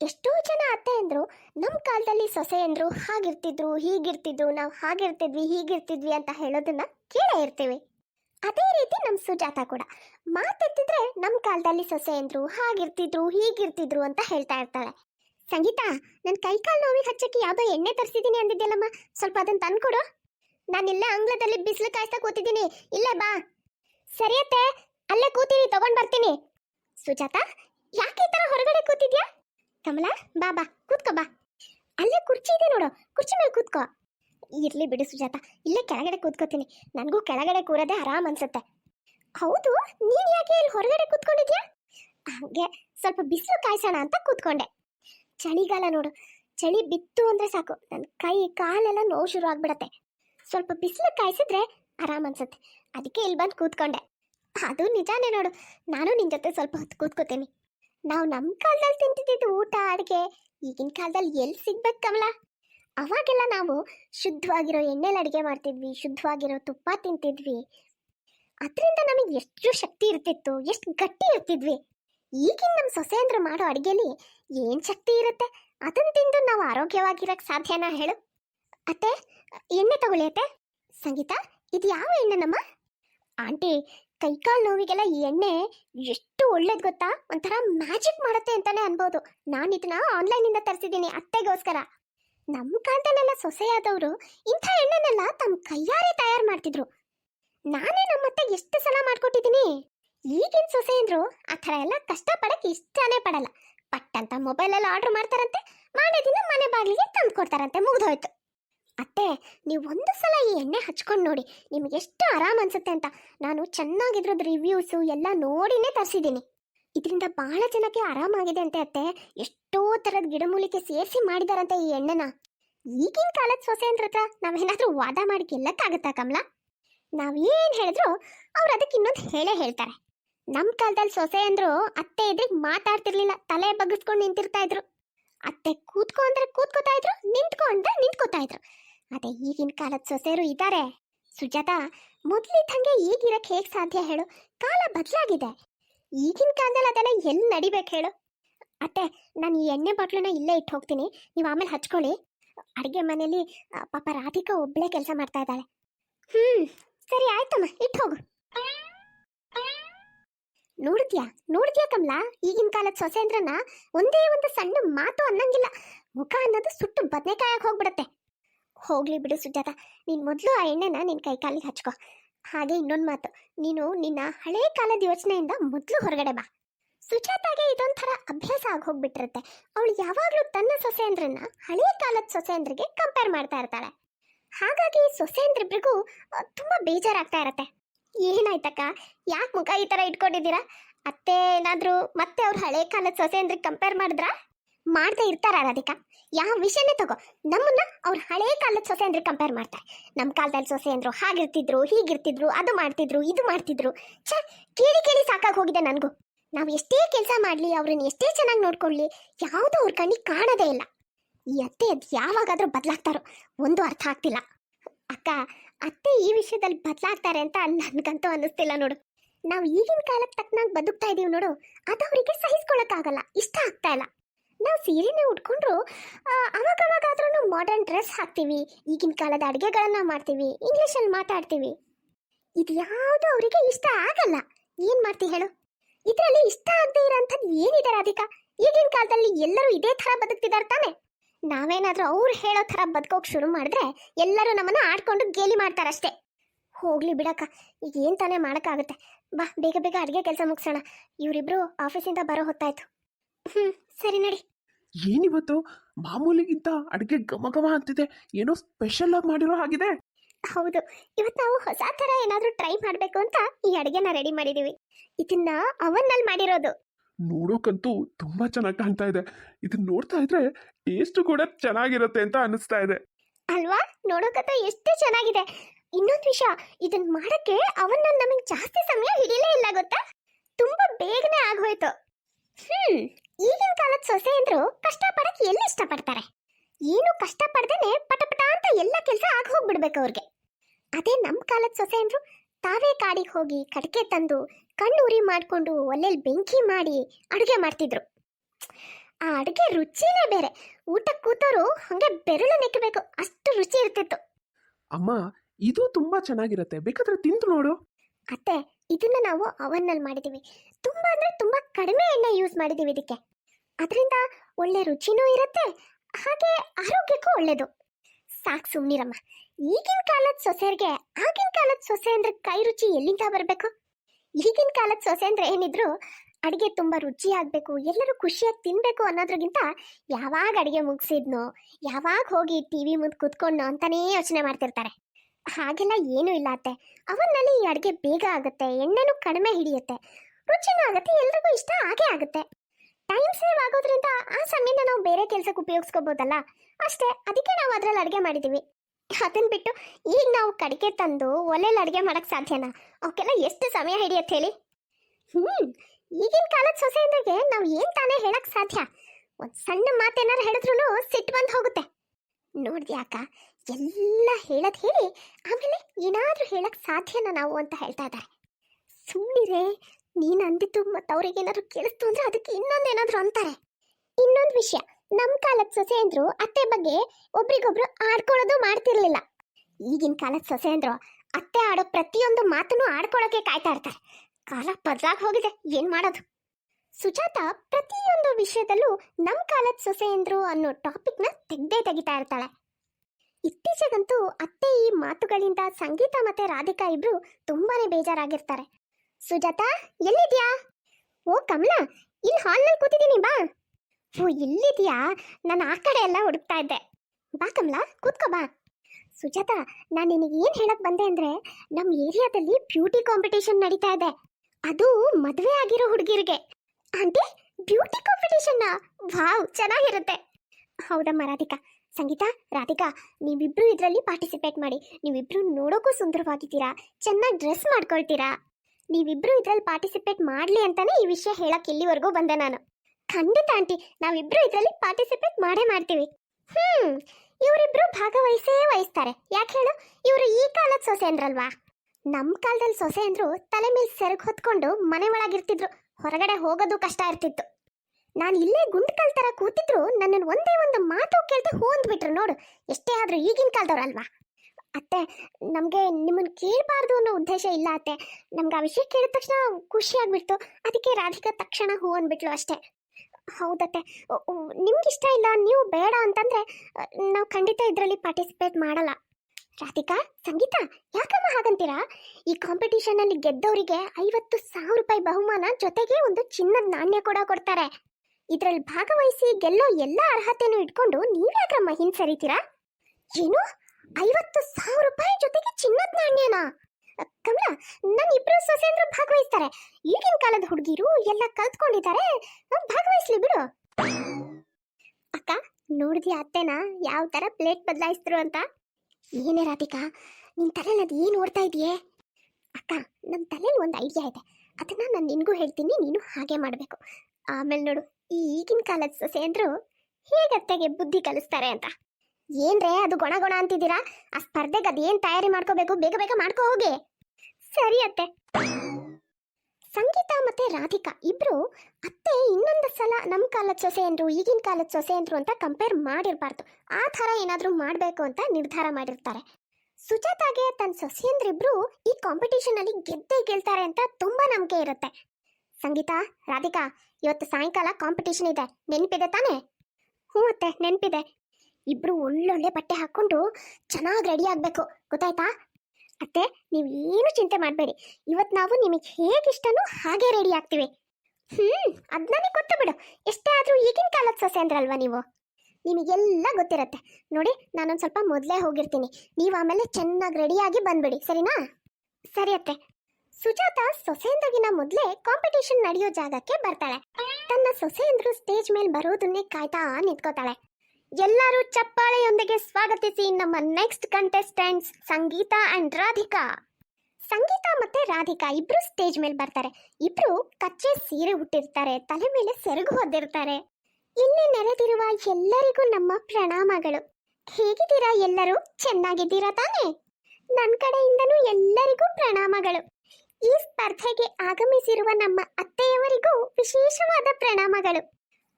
ಎಷ್ಟೋ ಜನ ಅತ್ತೆ ಅಂದ್ರು ನಮ್ಮ ಕಾಲದಲ್ಲಿ ಸೊಸೆ ಅಂದ್ರು ಹಾಗಿರ್ತಿದ್ರು, ಹೀಗಿರ್ತಿದ್ರು, ನಾವು ಹಾಗಿರ್ತಿದ್ವಿ, ಹೀಗಿರ್ತಿದ್ವಿ ಅಂತ ಹೇಳೋದನ್ನ ಕೇಳೇ ಇರ್ತೀವಿ. ಅದೇ ರೀತಿ ನಮ್ಮ ಸುಜಾತ ಕೂಡ. ಮಾತಾಡ್ತಿದ್ರೆ ನಮ್ಮ ಕಾಲದಲ್ಲಿ ಸೊಸೆ ಅಂದ್ರು, ಹಾಗಿರ್ತಿದ್ರು, ಹೀಗಿರ್ತಿದ್ರು ಅಂತ ಹೇಳ್ತಾ ಇರ್ತಾಳೆ. ಸಂಗೀತಾ ನನ್ನ ಕೈ ಕಾಲು ನೋವಿಗೆ ಹಚ್ಚಕ್ಕೆ ಯಾವುದೋ ಎಣ್ಣೆ ತರಿಸಿದ್ದೀನಿ ಅಂದಿದ್ಯಲ್ಲಮ್ಮ, ಸ್ವಲ್ಪ ಅದನ್ನ ತಂದ್ಕೊಡು. ನಾನಿಲ್ಲ ಅಂಗ್ಲದಲ್ಲಿ ಬಿಸಿಲು ಕಾಯ್ತಾ ಕೂತಿದ್ದೀನಿ, ಇಲ್ಲೇ ಬಾ. ಸರಿಯತ್ತೆ ಅಲ್ಲೇ ಕೂತೀನಿ ತಗೊಂಡ್ ಬರ್ತೀನಿ. ಸುಜಾತ, ಯಾಕೆ ಈ ತರ ಹೊರಗಡೆ ಕೂತಿದ್ಯಾ? ಕಮಲ, ಬಾ ಬಾ, ಕೂತ್ಕೋ, ಬಾ. ಅಲ್ಲೇ ಕುರ್ಚಿ ಇದೆ ನೋಡು, ಕುರ್ಚಿ ಮೇಲೆ ಕೂತ್ಕೋ. ಇರ್ಲಿ ಬಿಡು ಸುಜಾತ, ಇಲ್ಲೇ ಕೆಳಗಡೆ ಕೂತ್ಕೋತೀನಿ. ನನಗೂ ಕೆಳಗಡೆ ಕೂರೋದೇ ಆರಾಮ್ ಅನ್ಸುತ್ತೆ. ಹೌದು, ನೀನ್ ಯಾಕೆ ಇಲ್ಲಿ ಹೊರಗಡೆ ಕೂತ್ಕೊಂಡಿದ್ಯಾ? ಹಾಗೆ, ಸ್ವಲ್ಪ ಬಿಸಿಲು ಕಾಯ್ಸೋಣ ಅಂತ ಕೂತ್ಕೊಂಡೆ. ಚಳಿಗಾಲ ನೋಡು, ಚಳಿ ಬಿತ್ತು ಅಂದ್ರೆ ಸಾಕು. ನನ್ನ ಕೈ, ಕಾಲೆಲ್ಲ ನೋವು ಶುರು ಆಗ್ಬಿಡತ್ತೆ. ಸ್ವಲ್ಪ ಬಿಸಿಲು ಕಾಯಿಸಿದ್ರೆ ಆರಾಮ್ ಅನ್ಸುತ್ತೆ. ಅದಕ್ಕೆ ಇಲ್ಲಿ ಬಂದು ಕೂತ್ಕೊಂಡೆ. ಅದು ನಿಜಾನೇ ನೋಡು, ನಾನು ನಿನ್ ಜೊತೆ ಸ್ವಲ್ಪ ಹೊತ್ತು ಕೂತ್ಕೋತೀನಿ. ನಾವು ನಮ್ಮ ಕಾಲದಲ್ಲಿ ತಿಂತಿದ್ದಿದ್ದು ಊಟ, ಅಡುಗೆ ಈಗಿನ ಕಾಲದಲ್ಲಿ ಎಲ್ಲಿ ಸಿಗ್ಬೇಕು ಕಮಲ? ಅವಾಗೆಲ್ಲ ನಾವು ಶುದ್ಧವಾಗಿರೋ ಎಣ್ಣೆಲಿ ಅಡುಗೆ ಮಾಡ್ತಿದ್ವಿ ಶುದ್ಧವಾಗಿರೋ ತುಪ್ಪ ತಿಂತಿದ್ವಿ. ಅದರಿಂದ ನಮಗೆ ಎಷ್ಟು ಶಕ್ತಿ ಇರ್ತಿತ್ತು, ಎಷ್ಟು ಗಟ್ಟಿ ಇರ್ತಿದ್ವಿ. ಈಗಿನ ನಮ್ಮ ಸೊಸೆಯಂದ್ರು ಮಾಡೋ ಅಡುಗೆಲಿ ಏನು ಶಕ್ತಿ ಇರುತ್ತೆ? ಅದನ್ನು ತಿಂದು ನಾವು ಆರೋಗ್ಯವಾಗಿರಕ್ಕೆ ಸಾಧ್ಯನಾ ಹೇಳು? ಅತ್ತೆ, ಎಣ್ಣೆ ತಗೊಳ್ಳಿ ಅತ್ತೆ. ಸಂಗೀತ ಇದು ಯಾವ ಎಣ್ಣೆನಮ್ಮ ಆಂಟಿ ಕೈಕಾಲು ನೋವಿಗೆಲ್ಲ ಈ ಎಣ್ಣೆ ಎಷ್ಟು ಒಳ್ಳೇದು ಗೊತ್ತಾ? ಒಂಥರ ಮ್ಯಾಜಿಕ್ ಮಾಡುತ್ತೆ ಅಂತಾನೆ ಅನ್ಬೋದು. ನಾನು ಇದನ್ನ ಆನ್ಲೈನಿಂದ ತರಿಸಿದ್ದೀನಿ, ಅತ್ತೆಗೋಸ್ಕರ. ನಮ್ಮ ಕಾಲದಲ್ಲೆಲ್ಲ ಸೊಸೆಯಾದವರು ಇಂಥ ಎಣ್ಣೆನೆಲ್ಲ ತಮ್ಮ ಕೈಯಾರೆ ತಯಾರು ಮಾಡ್ತಿದ್ರು. ನಾನೇ ನಮ್ಮತ್ತೆ ಎಷ್ಟು ಸಲ ಮಾಡ್ಕೊಟ್ಟಿದ್ದೀನಿ. ಈಗಿನ ಸೊಸೆ ಅಂದ್ರು ಆ ಥರ ಎಲ್ಲ ಕಷ್ಟಪಡಕ್ ಇಷ್ಟನೇ ಪಡಲ್ಲ. ಪಟ್ಟಂತ ಮೊಬೈಲಲ್ಲಿ ಆರ್ಡರ್ ಮಾಡ್ತಾರಂತೆ ಮಾಡಿದ್ದೀನಿ ದಿನ ಮನೆ ಬಾಗಿಲಿಗೆ ತಂದು ಕೊಡ್ತಾರಂತೆ ಮುಗ್ದೋಯ್ತು. ಅತ್ತೆ, ನೀವು ಒಂದು ಸಲ ಈ ಎಣ್ಣೆ ಹಚ್ಕೊಂಡು ನೋಡಿ. ನಿಮ್ಗೆ ಎಷ್ಟು ಆರಾಮ್ ಅನ್ಸುತ್ತೆ ಅಂತ. ನಾನು ಚೆನ್ನಾಗಿದ್ರದ್ದು ರಿವ್ಯೂಸು ಎಲ್ಲ ನೋಡಿನೇ ತರಿಸಿದ್ದೀನಿ. ಇದರಿಂದ ಬಹಳ ಜನಕ್ಕೆ ಆರಾಮಾಗಿದೆ ಅಂತೆ ಅತ್ತೆ. ಎಷ್ಟೋ ಥರದ ಗಿಡಮೂಲಿಕೆ ಸೇರಿಸಿ ಮಾಡಿದಾರಂತೆ ಈ ಎಣ್ಣೆನ. ಈಗಿನ ಕಾಲದ ಸೊಸೆ ಹತ್ರ ನಾವೇನಾದರೂ ವಾದ ಮಾಡಿ ಗೆಲ್ಲಕ್ಕಾಗತ್ತಾ ಕಮಲ? ನಾವೇನು ಹೇಳಿದ್ರು ಅವ್ರು ಅದಕ್ಕೆ ಇನ್ನೊಂದು ಹೇಳೇ ಹೇಳ್ತಾರೆ. ನಮ್ಮ ಕಾಲದಲ್ಲಿ ಸೊಸೆ ಅಂದ್ರು ಅತ್ತೆ ಇದ್ರಿಗೆ ಮಾತಾಡ್ತಿರ್ಲಿಲ್ಲ, ತಲೆ ಬಗ್ಗಿಸ್ಕೊಂಡು ನಿಂತಿರ್ತಾ ಇದ್ರು. ಅತ್ತೆ ಕೂತ್ಕೊ ಅಂದ್ರೆ ಕೂತ್ಕೋತಾ ಇದ್ರು, ನಿಂತ್ಕೊಂಡ್ರೆ ನಿಂತ್ಕೋತಾ ಇದ್ರು. ಅದೇ ಈಗಿನ ಕಾಲದ ಸೊಸೆಯರು ಇದ್ದಾರೆ ಸುಜಾತ, ಮೊದಲಿದ್ದಂಗೆ ಈಗಿರಕ್ಕೆ ಹೇಗೆ ಸಾಧ್ಯ ಹೇಳು? ಕಾಲ ಬದಲಾಗಿದೆ. ಈಗಿನ ಕಾಲದಲ್ಲಿ ಅದೆಲ್ಲ ಎಲ್ಲಿ ನಡಿಬೇಕು ಹೇಳು? ಅತ್ತೆ, ನಾನು ಈ ಎಣ್ಣೆ ಬಾಟ್ಲನ್ನ ಇಲ್ಲೇ ಇಟ್ಟು ಹೋಗ್ತೀನಿ. ನೀವು ಆಮೇಲೆ ಹಚ್ಕೊಳ್ಳಿ. ಅಡುಗೆ ಮನೇಲಿ ಪಾಪ ರಾಧಿಕಾ ಒಬ್ಳೆ ಕೆಲಸ ಮಾಡ್ತಾ ಇದ್ದಾಳೆ. ಹ್ಮ್, ಸರಿ ಆಯ್ತಮ್ಮ ಇಟ್ಟು ಹೋಗು. ನೋಡಿದ್ಯಾ ನೋಡಿದ್ಯಾ ಕಮಲಾ? ಈಗಿನ ಕಾಲದ ಸೊಸೆ ಅಂದ್ರನ್ನ ಒಂದೇ ಒಂದು ಸಣ್ಣ ಮಾತು ಅನ್ನಂಗಿಲ್ಲ. ಮುಖ ಅನ್ನೋದು ಸುಟ್ಟು ಬದನೆಕಾಯಕ್ಕೆ ಹೋಗ್ಬಿಡತ್ತೆ. ಹೋಗ್ಲಿ ಬಿಡು ಸುಜಾತ. ನೀನು ಮೊದಲು ಆ ಎಣ್ಣೆನ ನಿನ್ನ ಕೈ ಕಾಲಿಗೆ ಹಚ್ಕೋ. ಹಾಗೆ ಇನ್ನೊಂದು ಮಾತು. ನೀನು ನಿನ್ನ ಹಳೇ ಕಾಲದ ಯೋಚನೆಯಿಂದ ಮೊದಲು ಹೊರಗಡೆ ಬಾ. ಸುಜಾತಾಗೆ ಇದೊಂಥರ ಅಭ್ಯಾಸ ಆಗಿ ಹೋಗ್ಬಿಟ್ಟಿರುತ್ತೆ. ಅವಳು ಯಾವಾಗಲೂ ತನ್ನ ಸೊಸೆಯಂದ್ರನ್ನ ಹಳೇ ಕಾಲದ ಸೊಸೆಯಂದ್ರಿಗೆ ಕಂಪೇರ್ ಮಾಡ್ತಾ ಇರ್ತಾಳೆ. ಹಾಗಾಗಿ ಸೊಸೆಯಂದ್ರಿಬ್ರಿಗೂ ತುಂಬ ಬೇಜಾರಾಗ್ತಾ ಇರತ್ತೆ. ಏನಾಯ್ತಕ್ಕ? ಯಾಕೆ ಮುಖ ಈ ಥರ ಇಟ್ಕೊಂಡಿದ್ದೀರಾ? ಅತ್ತೆ ಏನಾದರೂ ಮತ್ತೆ ಅವ್ರು ಹಳೆ ಕಾಲದ ಸೊಸೆಯಂದ್ರಿಗೆ ಕಂಪೇರ್ ಮಾಡಿದ್ರಾ? ಮಾಡ್ತಾ ಇರ್ತಾರ ರಾಧಿಕಾ. ಯಾವ ವಿಷಯನೇ ತಗೋ. ನಮ್ಮನ್ನ ಅವ್ರ ಹಳೆ ಕಾಲದ ಸೊಸೆ ಅಂದ್ರೆ ಕಂಪೇರ್ ಮಾಡ್ತಾರೆ. ನಮ್ಮ ಕಾಲದಲ್ಲಿ ಸೊಸೆ ಅಂದ್ರು ಹಾಗಿರ್ತಿದ್ರು, ಹೀಗಿರ್ತಿದ್ರು, ಅದು ಮಾಡ್ತಿದ್ರು, ಇದು ಮಾಡ್ತಿದ್ರು. ಛ, ಕೇಳಿ ಕೇಳಿ ಸಾಕಾಗಿ ಹೋಗಿದೆ ನನಗೂ. ನಾವು ಎಷ್ಟೇ ಕೆಲಸ ಮಾಡಲಿ, ಅವ್ರನ್ನ ಎಷ್ಟೇ ಚೆನ್ನಾಗಿ ನೋಡ್ಕೊಳ್ಳಿ, ಯಾವುದೂ ಅವ್ರ ಕಣ್ಣಿಗೆ ಕಾಣದೇ ಇಲ್ಲ. ಈ ಅತ್ತೆ ಅದು ಯಾವಾಗಾದ್ರೂ ಬದಲಾಗ್ತಾರೋ. ಒಂದು ಅರ್ಥ ಆಗ್ತಿಲ್ಲ. ಅಕ್ಕ, ಅತ್ತೆ ಈ ವಿಷಯದಲ್ಲಿ ಬದಲಾಗ್ತಾರೆ ಅಂತ ನನ್ಗಂತೂ ಅನ್ನಿಸ್ತಿಲ್ಲ ನೋಡು. ನಾವು ಈಗಿನ ಕಾಲಕ್ಕೆ ತಕ್ಕನಾಗಿ ಬದುಕ್ತಾ ಇದೀವಿ ನೋಡು. ಅದು ಅವರಿಗೆ ಸಹಿಸ್ಕೊಳಕ್ಕಾಗಲ್ಲ ಇಷ್ಟ ಆಗ್ತಾ ಇಲ್ಲ. ನಾವು ಸೀರೆನೇ ಉಟ್ಕೊಂಡ್ರು ಅವಾಗವಾಗಾದ್ರೂ ಮಾಡರ್ನ್ ಡ್ರೆಸ್ ಹಾಕ್ತೀವಿ. ಈಗಿನ ಕಾಲದ ಅಡುಗೆಗಳನ್ನ ಮಾಡ್ತೀವಿ ಇಂಗ್ಲೀಷಲ್ಲಿ ಮಾತಾಡ್ತೀವಿ. ಇದು ಯಾವುದು ಅವರಿಗೆ ಇಷ್ಟ ಆಗಲ್ಲ. ಏನು ಮಾಡ್ತೀವಿ ಹೇಳು? ಇದರಲ್ಲಿ ಇಷ್ಟ ಆಗದೆ ಇರೋಂಥದ್ದು ಏನಿದೆ ರಾಧಿಕಾ ಈಗಿನ ಕಾಲದಲ್ಲಿ ಎಲ್ಲರೂ ಇದೇ ಥರ ಬದುಕ್ತಿದ್ದಾರೆ ತಾನೆ. ನಾವೇನಾದ್ರೂ ಅವ್ರು ಹೇಳೋ ಥರ ಬದುಕೋಕೆ ಶುರು ಮಾಡಿದ್ರೆ ಎಲ್ಲರೂ ನಮ್ಮನ್ನ ಆಡ್ಕೊಂಡು ಗೇಲಿ ಮಾಡ್ತಾರಷ್ಟೇ. ಹೋಗ್ಲಿ ಬಿಡಕ್ಕ, ಈಗ ಏನು ತಾನೇ ಮಾಡೋಕ್ಕಾಗುತ್ತೆ. ಬಾ, ಬೇಗ ಬೇಗ ಅಡುಗೆ ಕೆಲಸ ಮುಗಿಸೋಣ. ಇವರಿಬ್ರು ಆಫೀಸಿಂದ ಬರೋ ಹೊತ್ತಾಯ್ತು. ಹ್ಞೂ ಸರಿ ನಡಿ. ಏನಿವತ್ತು? ಮಾಮೂಲಿಗಿಂತ ಅಡುಗೆ ಘಮ ಘಮ ಅಂತಿದೆ. ಏನೋ ಸ್ಪೆಷಲ್ ಆಗಿ ಮಾಡಿರೋ ಹಾಗಿದೆ. ಹೌದು. ಇವತ್ತು ನಾವು ಹೊಸ ಥರ ಏನಾದರೂ ಟ್ರೈ ಮಾಡಬೇಕು ಅಂತ ಈ ಅಡುಗೆನ ರೆಡಿ ಮಾಡಿದ್ದೀವಿ ಇದನ್ನ ಅವನ್ನಲ್ಲಿ ಮಾಡಿರೋದು. ನೋಡೋಕ್ಕಂತೂ ತುಂಬಾ ಚೆನ್ನಾಗಿ ಕಾಣ್ತಾ ಇದೆ. ಇದನ್ನ ನೋಡ್ತಾ ಇದ್ರೆ ಟೇಸ್ಟ್ ಕೂಡ ಚೆನ್ನಾಗಿರುತ್ತೆ ಅಂತ ಅನಿಸ್ತಾ ಇದೆ. ಅಲ್ವಾ? ನೋಡೋಕಂತ ಎಷ್ಟು ಚೆನ್ನಾಗಿದೆ. ಇನ್ನೊಂದು ವಿಷಯ ಇದನ್ನ ಮಾಡಕ್ಕೆ ಅವನ್ನ ನಮಗೆ ಜಾಸ್ತಿ ಸಮಯ ಹಿಡಿಲೇ ಇಲ್ಲ ಗೊತ್ತಾ? ತುಂಬಾ ಬೇಗನೆ ಆಗೋಯ್ತು ಹ್ಮ್ ಈಗಿನ ಕಾಲದ ಸೊಸೆ ಅಂದ್ರು ಕಷ್ಟಪಡಕ್ಕೆ ಎಲ್ಲಿ ಇಷ್ಟಪಡ್ತಾರೆ? ಏನು ಕಷ್ಟಪಡ್ದೇನೆ ಪಟಪಟ ಅಂತ ಎಲ್ಲ ಕೆಲಸ ಆಗಿ ಹೋಗ್ಬಿಡ್ಬೇಕು ಅವ್ರಿಗೆ. ಅದೇ ನಮ್ಮ ಕಾಲದ ಸೊಸೆ ಅಂದ್ರು ತಾವೇ ಕಾಡಿಗೆ ಹೋಗಿ ಕಡಿಕೆ ತಂದು ಕಣ್ಣು ಉರಿ ಮಾಡಿಕೊಂಡು ಒಲೆಯಲ್ಲಿ ಬೆಂಕಿ ಮಾಡಿ ಅಡುಗೆ ಮಾಡ್ತಿದ್ರು. ಆ ಅಡುಗೆ ರುಚಿನೇ ಬೇರೆ. ಊಟ ಕೂತವರು ಹಂಗೆ ಬೆರಳು ನೆಕ್ಕಬೇಕು ಅಷ್ಟು ರುಚಿ ಇರ್ತಿತ್ತು. ಅಮ್ಮ ಇದು ತುಂಬಾ ಚೆನ್ನಾಗಿರುತ್ತೆ. ಬೇಕಾದ್ರೆ ತಿಂದು ನೋಡು. ಅತ್ತೆ ಇದನ್ನ ನಾವು ಅವನ್ನಲ್ಲಿ ಮಾಡಿದ್ದೀವಿ ತುಂಬಾ ಅಂದರೆ ತುಂಬಾ ಕಡಿಮೆ ಎಣ್ಣೆ ಯೂಸ್ ಮಾಡಿದ್ದೀವಿ ಇದಕ್ಕೆ. ಅದರಿಂದ ಒಳ್ಳೆ ರುಚಿನೂ ಇರುತ್ತೆ, ಹಾಗೆ ಆರೋಗ್ಯಕ್ಕೂ ಒಳ್ಳೇದು. ಸಾಕು ಸುಮ್ಮನಿರಮ್ಮ ಈಗಿನ ಕಾಲದ ಸೊಸೆಯರಿಗೆ ಆಗಿನ ಕಾಲದ ಸೊಸೆ ಅಂದರೆ ಕೈ ರುಚಿ ಎಲ್ಲಿಂದ ಬರಬೇಕು? ಈಗಿನ ಕಾಲದ ಸೊಸೆ ಅಂದ್ರೆ ಏನಿದ್ರು ಅಡಿಗೆ ತುಂಬಾ ರುಚಿಯಾಗಬೇಕು ಎಲ್ಲರೂ ಖುಷಿಯಾಗಿ ತಿನ್ಬೇಕು ಅನ್ನೋದ್ರಗಿಂತ ಯಾವಾಗ ಅಡಿಗೆ ಮುಗಿಸಿದ್ನೋ, ಯಾವಾಗ ಹೋಗಿ ಟಿ ವಿ ಮುಂದೆ ಕುತ್ಕೊಂಡ್ನೋ ಅಂತಲೇ ಯೋಚನೆ ಮಾಡ್ತಿರ್ತಾರೆ. ಹಾಗೆಲ್ಲ ಏನೂ ಇಲ್ಲ ಅತ್ತೆ. ಅವನಲ್ಲಿ ಈ ಅಡುಗೆ ಬೇಗ ಆಗುತ್ತೆ, ಎಣ್ಣೆನೂ ಕಡಿಮೆ ಹಿಡಿಯುತ್ತೆ. ರುಚಿನೂ ಆಗುತ್ತೆ ಎಲ್ರಿಗೂ ಇಷ್ಟ ಆಗೇ ಆಗುತ್ತೆ. ಟೈಮ್ ಸೇವ್ ಆಗೋದ್ರಿಂದ ಆ ಸಮಯನ ನಾವು ಬೇರೆ ಕೆಲಸಕ್ಕೆ ಉಪಯೋಗಿಸ್ಕೋಬೋದಲ್ಲ? ಅಷ್ಟೇ, ಅದಕ್ಕೆ ನಾವು ಅದ್ರಲ್ಲಿ ಅಡುಗೆ ಮಾಡಿದ್ದೀವಿ ಅದನ್ನ ಬಿಟ್ಟು ಈಗ ನಾವು ಕಡಿಕೆ ತಂದು ಒಲೆಯಲ್ಲಿ ಅಡುಗೆ ಮಾಡಕ್ ಸಾಧ್ಯನಾ? ಅವಕ್ಕೆಲ್ಲ ಎಷ್ಟು ಸಮಯ ಹಿಡಿಯತ್ತೆ ಹೇಳಿ? ಹ್ಞೂ ಈಗಿನ ಕಾಲದ ಸೊಸೆಯಿಂದಾಗೆ ನಾವು ಏನು ತಾನೇ ಹೇಳಕ್ ಸಾಧ್ಯ? ಒಂದು ಸಣ್ಣ ಮಾತೇನಾರು ಹೇಳಿದ್ರು ಸಿಟ್ಟು ಬಂದು ಹೋಗುತ್ತೆ. ನೋಡ್ದ್ಯಾಕ ಎಲ್ಲ ಹೇಳದ್ ಹೇಳಿ ಆಮೇಲೆ ಏನಾದ್ರೂ ಹೇಳಕ್ ಸಾಧ್ಯನಾ ನಾವು ಅಂತ ಹೇಳ್ತಾ ಇದ್ದಾರೆ. ಸುಮ್ಮನಿರೇ ನೀನ್ ಅಂದಿದ್ದು ಮತ್ತೆ ಅವ್ರಿಗೆ ಏನಾದ್ರು ಕೇಳಿಸ್ತು ಅಂದ್ರೆ ಅದಕ್ಕೆ ಇನ್ನೊಂದೇನಾದ್ರು ಅಂತಾರೆ. ಇನ್ನೊಂದು ವಿಷಯ, ನಮ್ ಕಾಲದ ಸೊಸೆ ಅಂದ್ರು ಅತ್ತೆ ಬಗ್ಗೆ ಒಬ್ರಿಗೊಬ್ರು ಆಡ್ಕೊಳ್ಳೋದು ಮಾಡ್ತಿರ್ಲಿಲ್ಲ. ಈಗಿನ ಕಾಲದ ಸೊಸೆಯಂದ್ರು ಅತ್ತೆ ಆಡೋ ಪ್ರತಿಯೊಂದು ಮಾತನ್ನು ಆಡ್ಕೊಳ್ಳೋಕೆ ಕಾಯ್ತಾ ಇರ್ತಾರೆ. ಕಾಲ ಬದಲಾಗಿ ಹೋಗಿದೆ, ಏನ್ ಮಾಡೋದು? ಸುಜಾತ ಪ್ರತಿಯೊಂದು ವಿಷಯದಲ್ಲೂ ನಮ್ ಕಾಲದ ಸೊಸೆ ಅಂದ್ರು ಅನ್ನೋ ಟಾಪಿಕ್ನ ತೆಗ್ದೇ ತೆಗಿತಾ ಇರ್ತಾಳೆ. ಇತ್ತೀಚೆಗಂತೂ ಅತ್ತೆ ಈ ಮಾತುಗಳಿಂದ ಸಂಗೀತ ಮತ್ತೆ ರಾಧಿಕಾ ಇಬ್ರು ತುಂಬಾನೇ ಬೇಜಾರಾಗಿರ್ತಾರೆ. ಸುಜಾತ, ಎಲ್ಲಿದ್ಯಾ? ಓ, ಕಮಲಾ, ಇಲ್ಲಿ ಹಾಲ್ನಲ್ಲಿ ಕೂತಿದ್ದೀನಿ, ಬಾ. ಓ, ಎಲ್ಲಿದ್ಯಾ? ನಾನು ಆ ಕಡೆ ಎಲ್ಲ ಹುಡುಕ್ತಾ ಇದ್ದೆ. ಬಾ, ಕಮಲಾ, ಕೂತ್ಕೋ, ಬಾ. ಸುಜಾತ, ನಾನು ನಿನಗೆ ಏನು ಹೇಳಕ್ ಬಂದೆ ಅಂದ್ರೆ ನಮ್ಮ ಏರಿಯಾದಲ್ಲಿ ಬ್ಯೂಟಿ ಕಾಂಪಿಟೇಷನ್ ನಡೀತಾ ಇದೆ. ಅದು ಮದುವೆ ಆಗಿರೋ ಹುಡುಗಿರಿಗೆ. ಆಂಟಿ, ಬ್ಯೂಟಿ ಕಾಂಪಿಟೇಷನ್ನ ವಾವ್, ಚೆನ್ನಾಗಿರುತ್ತೆ. ಹೌದಮ್ಮ ರಾಧಿಕಾ. ಸಂಗೀತ, ರಾಧಿಕಾ, ನೀವಿಬ್ರು ಇದರಲ್ಲಿ ಪಾರ್ಟಿಸಿಪೇಟ್ ಮಾಡಿ. ನೀವಿಬ್ರು ನೋಡೋಕ್ಕೂ ಸುಂದರವಾಗಿದ್ದೀರಾ? ಚೆನ್ನಾಗಿ ಡ್ರೆಸ್ ಮಾಡ್ಕೊಳ್ತೀರಾ? ನೀವಿಬ್ರು ಇದ್ರಲ್ಲಿ ಪಾರ್ಟಿಸಿಪೇಟ್ ಮಾಡ್ಲಿ ಅಂತಾನೆ ಈ ವಿಷಯ ಹೇಳಕ್ ಇಲ್ಲಿವರೆಗೂ ಬಂದೆ ನಾನು. ಖಂಡಿತ ಆಂಟಿ, ನಾವಿಬ್ರು ಇದ್ರಲ್ಲಿ ಪಾರ್ಟಿಸಿಪೇಟ್ ಮಾಡೇ ಮಾಡ್ತೀವಿ. ಹ್ಮ್, ಇವರಿಬ್ರು ಭಾಗವಹಿಸೇ ವಹಿಸ್ತಾರೆ. ಯಾಕೆ ಹೇಳು? ಇವರು ಈ ಕಾಲದ ಸೊಸೆ ಅಂದ್ರಲ್ವಾ? ನಮ್ಮ ಕಾಲದಲ್ಲಿ ಸೊಸೆ ಅಂದ್ರು ತಲೆ ಮೇಲೆ ಸೆರಗು ಹೊತ್ಕೊಂಡು ಮನೆ ಒಳಗಿರ್ತಿದ್ರು. ಹೊರಗಡೆ ಹೋಗೋದು ಕಷ್ಟ ಇರ್ತಿತ್ತು. ನಾನು ಇಲ್ಲೇ ಗುಂಡ್ಕಲ್ ಥರ ಕೂತಿದ್ರು ನನ್ನನ್ನು ಒಂದೇ ಒಂದು ಮಾತು ಕೇಳ್ತಾ ಹೋಂದ್ಬಿಟ್ರು ನೋಡು. ಎಷ್ಟೇ ಆದ್ರೂ ಈಗಿನ ಕಾಲದವ್ರಲ್ವಾ? ಅತ್ತೆ, ನಮಗೆ ನಿಮ್ಮನ್ನು ಕೇಳಬಾರ್ದು ಅನ್ನೋ ಉದ್ದೇಶ ಇಲ್ಲ ಅತ್ತೆ. ನಮ್ಗೆ ಆ ವಿಷಯ ಕೇಳಿದ ತಕ್ಷಣ ಖುಷಿ ಆಗ್ಬಿಡ್ತು. ಅದಕ್ಕೆ ರಾಧಿಕಾ ತಕ್ಷಣ ಹೂ ಅಂದ್ಬಿಟ್ಲು ಅಷ್ಟೇ. ಹೌದತ್ತೆ. ನಿಮ್ಗೆ ಇಷ್ಟ ಇಲ್ಲ, ನೀವು ಬೇಡ ಅಂತಂದ್ರೆ, ನಾವು ಖಂಡಿತ ಇದರಲ್ಲಿ ಪಾರ್ಟಿಸಿಪೇಟ್ ಮಾಡಲ್ಲ. ರಾಧಿಕಾ, ಸಂಗೀತ, ಯಾಕಮ್ಮ ಹಾಗಂತೀರಾ? ಈ ಕಾಂಪಿಟಿಷನ್ ಅಲ್ಲಿ ಗೆದ್ದವರಿಗೆ ಐವತ್ತು ಸಾವಿರ ರೂಪಾಯಿ ಬಹುಮಾನ ಜೊತೆಗೆ ಒಂದು ಚಿನ್ನದ ನಾಣ್ಯ ಕೂಡ ಕೊಡ್ತಾರೆ. ಇದರಲ್ಲಿ ಭಾಗವಹಿಸಿ ಗೆಲ್ಲೋ ಎಲ್ಲ ಅರ್ಹತೆನೂ ಇಟ್ಕೊಂಡು ನೀವ್ಯಾಕ್ರಮ್ಮ ಹಿಂಸರಿತೀರಾ? ಏನು? ಐವತ್ತು ಸಾವಿರ ರೂಪಾಯಿ ಜೊತೆಗೆ ಚಿನ್ನದ ನಾಣ್ಯನಾ ಕಮಲ ನನ್ನ ಇಬ್ರು ಸೊಸೆಂದ್ರು ಭಾಗವಹಿಸ್ತಾರೆ. ಈಗಿನ ಕಾಲದ ಹುಡುಗಿರು ಎಲ್ಲ ಕಲ್ತ್ಕೊಂಡಿದ್ದಾರೆ ಭಾಗವಹಿಸ್ಲಿ ಬಿಡು. ಅಕ್ಕ, ನೋಡಿದ್ಯ ಅತ್ತೆನ? ಯಾವ ತರ ಪ್ಲೇಟ್ ಬದಲಾಯಿಸಿದ್ರು ಅಂತ? ಏನೇ ರಾಧಿಕಾ, ನಿನ್ ತಲೆಯಲ್ಲಿ ಅದು ಏನು ಓಡ್ತಾ ಇದೆಯೇ? ಅಕ್ಕ ನಮ್ಮ ತಲೆಯಲ್ಲಿ ಒಂದು ಐಡಿಯಾ ಇದೆ. ಅದನ್ನ ನಾನು ನಿನಗೂ ಹೇಳ್ತೀನಿ, ನೀನು ಹಾಗೆ ಮಾಡಬೇಕು. ಆಮೇಲೆ ನೋಡು, ಈಗಿನ ಕಾಲದ ಸೊಸೆ ಹೇಗತ್ತೆಗೆ ಬುದ್ಧಿ ಕಲಿಸ್ತಾರೆ ಅಂತ. ಏನ್ರೇ ಅದು ಗೊಣ ಗೊಣ ಅಂತಿದ್ದೀರಾ? ಆ ಸ್ಪರ್ಧೆಗೆ ಅದೇನ್ ತಯಾರಿ ಮಾಡ್ಕೋಬೇಕು? ಬೇಗ ಬೇಗ ಮಾಡ್ಕೋ ಹೋಗಿ. ಸರಿ ಅತ್ತೆ. ಸಂಗೀತ ಮತ್ತೆ ರಾಧಿಕಾ ಇಬ್ರು ಅತ್ತೆ ಇನ್ನೊಂದು ಸಲ ನಮ್ಮ ಕಾಲದ ಸೊಸೆ ಅಂದ್ರು ಈಗಿನ ಕಾಲದ ಸೊಸೆ ಅಂದ್ರು ಅಂತ ಕಂಪೇರ್ ಮಾಡಿರ್ಬಾರ್ದು. ಆ ಥರ ಏನಾದರೂ ಮಾಡಬೇಕು ಅಂತ ನಿರ್ಧಾರ ಮಾಡಿರ್ತಾರೆ. ಸುಜಾತಾಗೆ ತನ್ನ ಸೊಸೆಯಂದ್ರಿಬ್ರು ಈ ಕಾಂಪಿಟೇಷನ್ ಅಲ್ಲಿ ಗೆದ್ದೇ ಗೆಲ್ತಾರೆ ಅಂತ ತುಂಬಾ ನಂಬಿಕೆ ಇರುತ್ತೆ. ಸಂಗೀತಾ, ರಾಧಿಕಾ, ಇವತ್ತು ಸಾಯಂಕಾಲ ಕಾಂಪಿಟೇಷನ್ ಇದೆ. ನೆನಪಿದೆ ತಾನೇ? ಹ್ಞೂ ಅತ್ತೆ, ನೆನಪಿದೆ. ಇಬ್ರು ಒಳ್ಳೊಳ್ಳೆ ಬಟ್ಟೆ ಹಾಕೊಂಡು ಚೆನ್ನಾಗಿ ರೆಡಿ ಆಗಬೇಕು. ಗೊತ್ತಾಯ್ತಾ? ಅತ್ತೆ, ನೀವು ಏನು ಚಿಂತೆ ಮಾಡಬೇಡಿ. ಇವತ್ತು ನಾವು ನಿಮಗೆ ಹೇಗಿಷ್ಟನೋ ಹಾಗೆ ರೆಡಿ ಆಗ್ತೀವಿ. ಹ್ಮ್ ಅದ್ ನನಗೆ ಗೊತ್ತು ಬಿಡು. ಎಷ್ಟೇ ಆದ್ರೂ ಈಗಿನ ಕಾಲದ ಸೊಸೆ ಅಂದ್ರಲ್ವಾ ನೀವು? ನಿಮಗೆಲ್ಲ ಗೊತ್ತಿರತ್ತೆ. ನೋಡಿ, ನಾನೊಂದು ಸ್ವಲ್ಪ ಮೊದಲೇ ಹೋಗಿರ್ತೀನಿ. ನೀವು ಆಮೇಲೆ ಚೆನ್ನಾಗಿ ರೆಡಿಯಾಗಿ ಬಂದ್ಬಿಡಿ, ಸರಿನಾ? ಸರಿ ಅತ್ತೆ. ಸುಜಾತ ಸೊಸೆಯಿಂದಗಿನ ಮೊದಲೇ ಕಾಂಪಿಟೇಷನ್ ನಡೆಯೋ ಜಾಗಕ್ಕೆ ಬರ್ತಾಳೆ. ತನ್ನ ಸೊಸೆಯಂದ್ರು ಸ್ಟೇಜ್ ಮೇಲೆ ಬರೋದನ್ನೇ ಕಾಯ್ತಾ ನಿಂತ್ಕೋತಾಳೆ. ಎಲ್ಲರೂ ಚಪ್ಪಾಳೆಯೊಂದಿಗೆ ಸ್ವಾಗತಿಸಿ ನಮ್ಮ next contestants Sangeetha and Radhika. Sangeetha ಮತ್ತೆ ರಾಧಿಕಾ ಇಬ್ರು ಸ್ಟೇಜ್ ಮೇಲೆ ಬರ್ತಾರೆ. ಇಬ್ರು ಕಚ್ಚೆ ಸೀರೆ ಉಟ್ಟಿರ್ತಾರೆ, ತಲೆ ಮೇಲೆ ಸೆರಗು ಹೊದ್ದಿರ್ತಾರೆ. ಇಲ್ಲಿ ನೆರೆದಿರುವ ಎಲ್ಲರಿಗೂ ನಮ್ಮ ಪ್ರಣಾಮಗಳು. ಹೇಗಿದ್ದೀರಾ ಎಲ್ಲರೂ? ಚೆನ್ನಾಗಿದ್ದೀರಾ ತಾನೇ? ನನ್ನ ಕಡೆಯಿಂದನೂ ಎಲ್ಲರಿಗೂ ಪ್ರಣಾಮಗಳು. ಈ ಸ್ಪರ್ಧೆಗೆ ಆಗಮಿಸಿರುವ ನಮ್ಮ ಅತ್ತೆಯವರಿಗೂ ವಿಶೇಷವಾದ ಪ್ರಣಾಮಗಳು.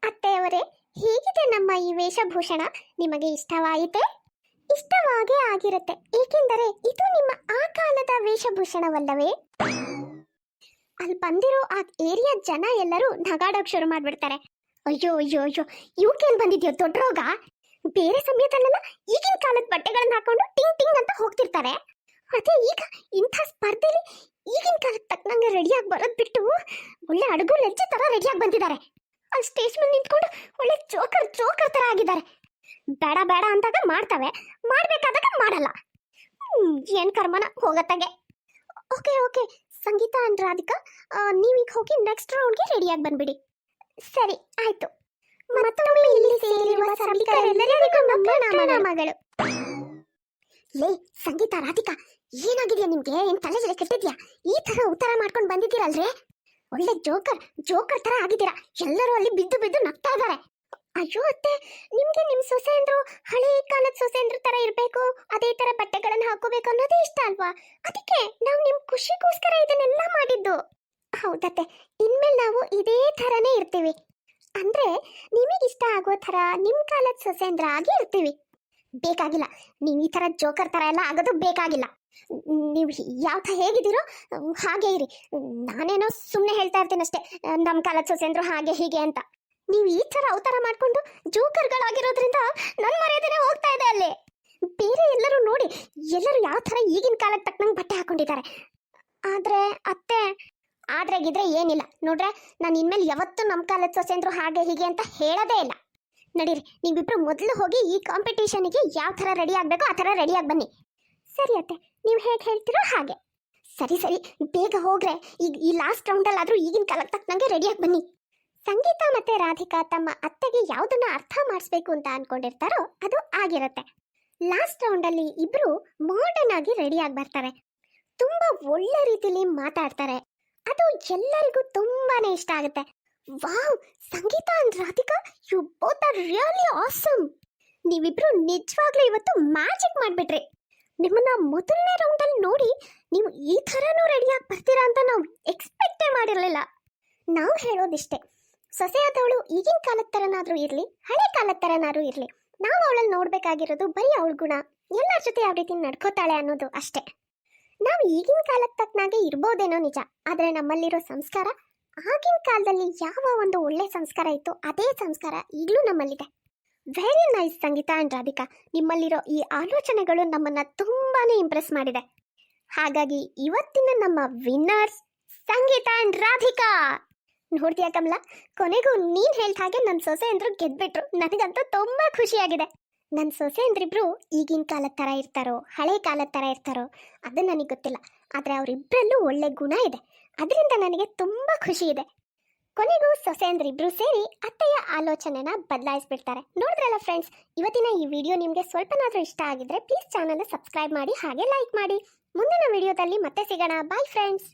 ಅತ್ತೆಯವರೇ ಹೀಗಿದೆ ನಮ್ಮ ಈ ವೇಷಭೂಷಣ. ನಿಮಗೆ ಇಷ್ಟವಾಯಿತೆ? ಇಷ್ಟವಾಗೇ ಆಗಿರುತ್ತೆ. ಏಕೆಂದರೆ ಇದು ನಿಮ್ಮ ಆ ಕಾಲದ ವೇಷಭೂಷಣವಲ್ಲವೇ? ಅಲ್ಲಿ ಬಂದಿರೋ ಆ ಏರಿಯಾ ಜನ ಎಲ್ಲರೂ ನಗಾಡೋಕ್ ಶುರು ಮಾಡ್ಬಿಡ್ತಾರೆ. ಅಯ್ಯೋ ಅಯ್ಯೋ ಅಯ್ಯೋ ಇವಕ್ಕೇನ್ ಬಂದಿದ್ಯೋ, ದೊಡ್ಡ ರೋಗ? ಬೇರೆ ಸಮಯದಲ್ಲೆಲ್ಲ ಈಗಿನ ಕಾಲದ ಬಟ್ಟೆಗಳನ್ನ ಹಾಕೊಂಡು ಟಿಂಗ್ ಟಿಂಗ್ ಅಂತ ಹೋಗ್ತಿರ್ತಾರೆ. ಅದೇ ಈಗ ಇಂಥ ಸ್ಪರ್ಧೆಲಿ ಈಗಿನ ಕಾಲಕ್ಕೆ ತಕ್ಕನಂಗೆ ರೆಡಿಯಾಗಿ ಬರೋದ್ ಬಿಟ್ಟು ಒಳ್ಳೆ ಅಡುಗು ಲಜ್ಜೆ ತರ ರೆಡಿಯಾಗಿ ಬಂದಿದ್ದಾರೆ. ಅಲ್ಲಿ ಸ್ಟೇಜ್ ಮೇಲೆ ನಿಂತ್ಕೊಂಡು ಒಳ್ಳೆ ಜೋಕರ್ ಜೋಕರ್ ತರ ಆಗಿದ್ದಾರೆ. ಬೇಡ ಬೇಡ ಅಂದಾಗ ಮಾಡ್ತವೆ, ಮಾಡ್ಬೇಕಾದಾಗ ಮಾಡಲ್ಲ. ಏನು ಕರ್ಮನ? ಹೋಗತ್ತಾಗೆ. Okay okay. Sangeetha and Radhika ನೀವೀಗ ಹೋಗಿ ನೆಕ್ಸ್ಟ್ ರೌಂಡ್ಗೆ ರೆಡಿಯಾಗಿ ಬಂದ್ಬಿಡಿ. ಸರಿ, ಆಯ್ತು. ಮತ್ತೊಮ್ಮೆ ಇಲ್ಲಿ ಸೇರಿರುವ ಲೇ, ಸಂಗೀತ, ರಾಧಿಕಾ, ಏನಾಗಿದೆಯಾ ನಿಮ್ಗೆ? ಏನ್ ತಲೆ ಜಲೆ ಕೆಟ್ಟಿದ್ಯಾ? ಈ ತರ ಉತ್ತರ ಮಾಡ್ಕೊಂಡು ಬಂದಿದ್ದೀರಲ್ರೇ? ಒಳ್ಳೆ ಜೋಕರ್ ಜೋಕರ್ ತರ ಆಗಿದ್ದೀರಾ? ಎಲ್ಲರೂ ಅಲ್ಲಿ ಬಿದ್ದು ಬಿದ್ದು ನಗ್ತಾ ಇದ್ದಾರೆ. ಅಯ್ಯೋ ಅತ್ತೆ, ನಿಮ್ಗೆ ನಿಮ್ ಸೊಸೆ ಅಂದ್ರು ಹಳೆ ಕಾಲದ ಸೊಸೆ ಅಂದ್ರ ತರ ಇರ್ಬೇಕು? ಅದೇ ತರ ಬಟ್ಟೆಗಳನ್ನ ಹಾಕೋಬೇಕು ಅನ್ನೋದೇ ಇಷ್ಟ ಅಲ್ವಾ? ಅದಕ್ಕೆ ನಾವು ನಿಮ್ ಖುಷಿಗೋಸ್ಕರ ಇದನ್ನೆಲ್ಲ ಮಾಡಿದ್ದು. ಹೌದತ್ತೆ, ಇನ್ಮೇಲೆ ನಾವು ಇದೇ ತರನೇ ಇರ್ತೀವಿ. ಅಂದ್ರೆ ನಿಮಗಿಷ್ಟ ಆಗೋ ತರ ನಿಮ್ ಕಾಲದ ಸೊಸೆ ಅಂದ್ರ ಆಗಿ ಇರ್ತೀವಿ. ಬೇಕಾಗಿಲ್ಲ, ನೀವು ಈ ತರ ಜೋಕರ್ ತರ ಎಲ್ಲ ಆಗೋದು ಬೇಕಾಗಿಲ್ಲ. ನೀವು ಯಾವ ಹೇಗಿದ್ದೀರೋ ಹಾಗೆ ಇರಿ. ನಾನೇನೋ ಸುಮ್ಮನೆ ಹೇಳ್ತಾ ಇರ್ತೀನಿ ಅಷ್ಟೇ ನಮ್ಮ ಕಾಲದ ಸೊಸೆಂದ್ರು ಹಾಗೆ ಹೀಗೆ ಅಂತ. ನೀವು ಈ ಥರ ಅವತಾರ ಮಾಡ್ಕೊಂಡು ಜೋಕರ್ಗಳಾಗಿರೋದ್ರಿಂದ ನನ್ನ ಮರ್ಯಾದೆನೇ ಹೋಗ್ತಾ ಇದೆ ಅಲ್ಲಿ. ಬೇರೆ ಎಲ್ಲರೂ ನೋಡಿ, ಎಲ್ಲರೂ ಯಾವ ಥರ ಈಗಿನ ಕಾಲಕ್ಕೆ ತಕ್ಕನಂಗೆ ಬಟ್ಟೆ ಹಾಕೊಂಡಿದ್ದಾರೆ. ಆದ್ರೆ ಅತ್ತೆ ಆದ್ರೆ ಗಿದ್ರೆ ಏನಿಲ್ಲ. ನೋಡ್ರೆ, ನಾನು ಇನ್ಮೇಲೆ ಯಾವತ್ತೂ ನಮ್ಮ ಕಾಲದ ಸೊಸೆಂದ್ರು ಹಾಗೆ ಹೀಗೆ ಅಂತ ಹೇಳೋದೇ ಇಲ್ಲ. ನಡೀರಿ, ನೀವಿಬ್ರು ಮೊದಲು ಹೋಗಿ ಈ ಕಾಂಪಿಟೇಷನ್ಗೆ ಯಾವ ಥರ ರೆಡಿ ಆಗಬೇಕೋ ಆ ಥರ ರೆಡಿಯಾಗಿ ಬನ್ನಿ. ಸರಿ ಅತ್ತೆ. ನೀವು ಹೇಗೆ ಹೇಳ್ತೀರೋ ಹಾಗೆ. ಸರಿ ಸರಿ, ಬೇಗ ಹೋಗ್ರೆ. ಈಗ ಈ ಲಾಸ್ಟ್ ರೌಂಡಲ್ಲಾದರೂ ಈಗಿನ ಕಾಲಕ್ಕೆ ತಕ್ಕನಂಗೆ ರೆಡಿಯಾಗಿ ಬನ್ನಿ. ಸಂಗೀತ ಮತ್ತೆ ರಾಧಿಕಾ ತಮ್ಮ ಅತ್ತೆಗೆ ಯಾವುದನ್ನ ಅರ್ಥ ಮಾಡಿಸ್ಬೇಕು ಅಂತ ಅನ್ಕೊಂಡಿರ್ತಾರೋ ಅದು ಆಗಿರುತ್ತೆ. ಲಾಸ್ಟ್ ರೌಂಡಲ್ಲಿ ಇಬ್ರು ಮಾಡರ್ನ್ ಆಗಿ ರೆಡಿಯಾಗಿ ಬರ್ತಾರೆ. ತುಂಬಾ ಒಳ್ಳೆ ರೀತಿಲಿ ಮಾತಾಡ್ತಾರೆ. ಅದು ಎಲ್ಲರಿಗೂ ತುಂಬಾನೇ ಇಷ್ಟ ಆಗುತ್ತೆ. Wow, Sangeetha and Radhika you both are really awesome ನೀವಿಬ್ರು ನಿಜವಾಗ್ಲೂ ಇವತ್ತು ಮ್ಯಾಜಿಕ್ ಮಾಡ್ಬಿಟ್ರಿ. ನಿಮ್ಮನ್ನ ಮೊದಲನೇ ರೌಂಡಲ್ಲಿ ನೋಡಿ ನೀವು ಈ ಥರನೂ ರೆಡಿಯಾಗಿ ಬರ್ತೀರಾ ಅಂತ ನಾವು ಎಕ್ಸ್ಪೆಕ್ಟೇ ಮಾಡಿರಲಿಲ್ಲ. ನಾವು ಹೇಳೋದಿಷ್ಟೇ ಸೊಸೆಯಾದವಳು ಈಗಿನ ಕಾಲದ ಥರನಾದ್ರೂ ಇರಲಿ, ಹಳೆ ಕಾಲದ ಥರನಾದ್ರೂ ಇರಲಿ, ನಾವು ಅವಳಲ್ಲಿ ನೋಡಬೇಕಾಗಿರೋದು ಬರೀ ಅವಳ ಗುಣ, ಎಲ್ಲರ ಜೊತೆ ಯಾವ ರೀತಿ ನಡ್ಕೋತಾಳೆ ಅನ್ನೋದು ಅಷ್ಟೇ. ನಾವು ಈಗಿನ ಕಾಲದ ತಕ್ಕನಾಗೆ ಇರ್ಬೋದೇನೋ ನಿಜ, ಆದರೆ ನಮ್ಮಲ್ಲಿರೋ ಸಂಸ್ಕಾರ, ಆಗಿನ ಕಾಲದಲ್ಲಿ ಯಾವ ಒಂದು ಒಳ್ಳೆ ಸಂಸ್ಕಾರ ಇತ್ತು ಅದೇ ಸಂಸ್ಕಾರ ಈಗಲೂ ನಮ್ಮಲ್ಲಿದೆ. Very nice Sangeetha and Radhika. ನಿಮ್ಮಲ್ಲಿರೋ ಈ ಆಲೋಚನೆಗಳು ನಮ್ಮನ್ನು ತುಂಬಾ ಇಂಪ್ರೆಸ್ ಮಾಡಿದೆ ಹಾಗಾಗಿ ಇವತ್ತಿನ ನಮ್ಮ ವಿನ್ನರ್ಸ್ ಸಂಗೀತ ಆ್ಯಂಡ್ ರಾಧಿಕಾ. ನೋಡ್ತೀಯಾ ಕಮಲ? ಕೊನೆಗೂ ನೀನ್ ಹೇಳ್ದ ಹಾಗೆ ನನ್ನ ಸೊಸೆ ಅಂದ್ರು ಗೆದ್ಬಿಟ್ರು. ನನಗಂತೂ ತುಂಬ ಖುಷಿಯಾಗಿದೆ. ನನ್ನ ಸೊಸೆ ಅಂದ್ರಿಬ್ರು ಈಗಿನ ಕಾಲದ ಥರ ಇರ್ತಾರೋ, ಹಳೆ ಕಾಲದ ಥರ ಇರ್ತಾರೋ ಅದು ನನಗೆ ಗೊತ್ತಿಲ್ಲ. ಆದರೆ ಅವರಿಬ್ಬರಲ್ಲೂ ಒಳ್ಳೆ ಗುಣ ಇದೆ. ಅದರಿಂದ ನನಗೆ ತುಂಬ ಖುಷಿ ಇದೆ ಕೊನೆಗೂ ಸೊಸೆ ಅಂದ್ರಿಬ್ರು ಸೇರಿ ಅತ್ತೆಯ ಆಲೋಚನೆನ ಬದಲಾಯಿಸ್ಬಿಡ್ತಾರೆ. ನೋಡಿದ್ರಲ್ಲ ಫ್ರೆಂಡ್ಸ್ ಇವತ್ತಿನ ಈ ವಿಡಿಯೋ ನಿಮಗೆ ಸ್ವಲ್ಪನಾದ್ರೂ ಇಷ್ಟ ಆಗಿದ್ರೆ ಪ್ಲೀಸ್ ಚಾನಲ್ ಸಬ್ಸ್ಕ್ರೈಬ್ ಮಾಡಿ ಹಾಗೆ ಲೈಕ್ ಮಾಡಿ. ಮುಂದಿನ ವಿಡಿಯೋದಲ್ಲಿ ಮತ್ತೆ ಸಿಗೋಣ. Bye friends